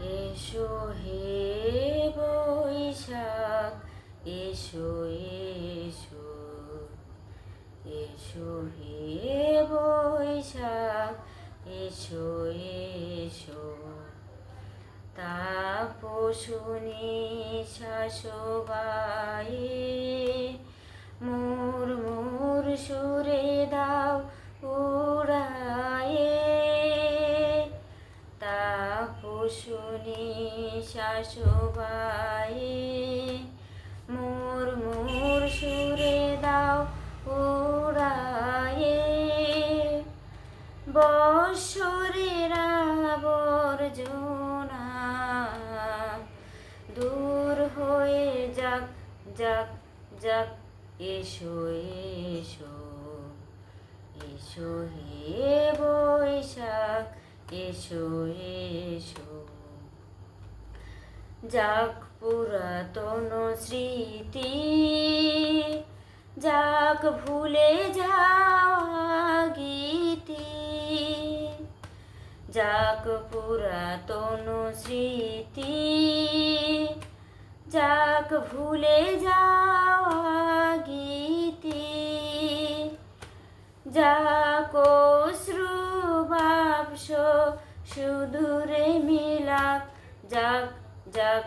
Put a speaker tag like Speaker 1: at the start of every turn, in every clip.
Speaker 1: এসো হে বৈশাখ, এসো এসো। এসো হে বৈশাখ, এসো এসো। তাপসুনি শাসবায়ে মোর মোর সুরে দাও। তাপসুনি শাসবায়ে মোর মোর সুরে দাও উড়ায়ে। বৎসরের আবর্জনা দূর হয়ে যাক যাক যাক, এসো এসো এসো হে বৈশাখ, এসো এসো। যাক পুরাতন স্মৃতি, যাক ভুলে যাওয়া গীতি, যাক পুরাতন স্মৃতি, যাক ভুলে যাওয়া গীতি, যাক অশ্রু বাপস সুদূরে মিলাক, যাক যাক,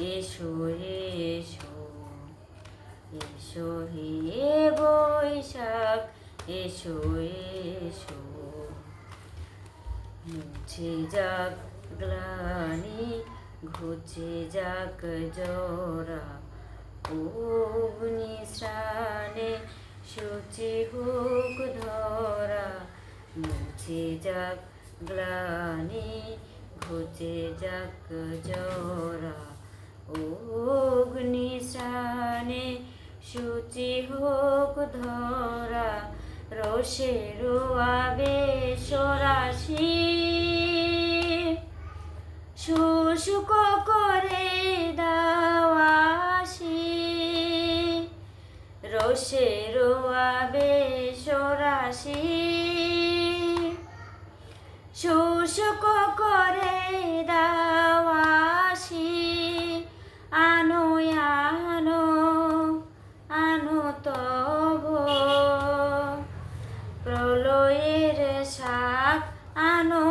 Speaker 1: এসো এসো। এসো হে বৈশাখ, এসো এসো। মুছে যাক গ্লানি, ঘুচে যাক জরা অগ্নি শ্রানে সূচি হোক ধরা। মুছে যাক গ্লানি ঘুচে যাক জরা। অগ্নি শ্রানে সূচি হোক ধরা। রোষের আবেশ রাশি শুশুক করে দাওয়াসি রোষের আবেশ রাশি শুশুক আনো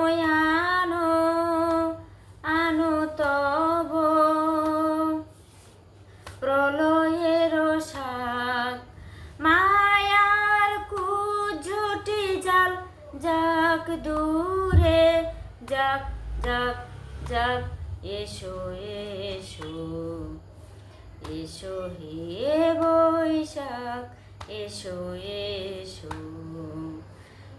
Speaker 1: আনো আনো তব। প্রলয়ের শাক, মায়ার কুঝটি জাল, যাক দূরে, যাক যাক যাক, এসো এসো। এসো হে বৈশাখ, এসো এসো।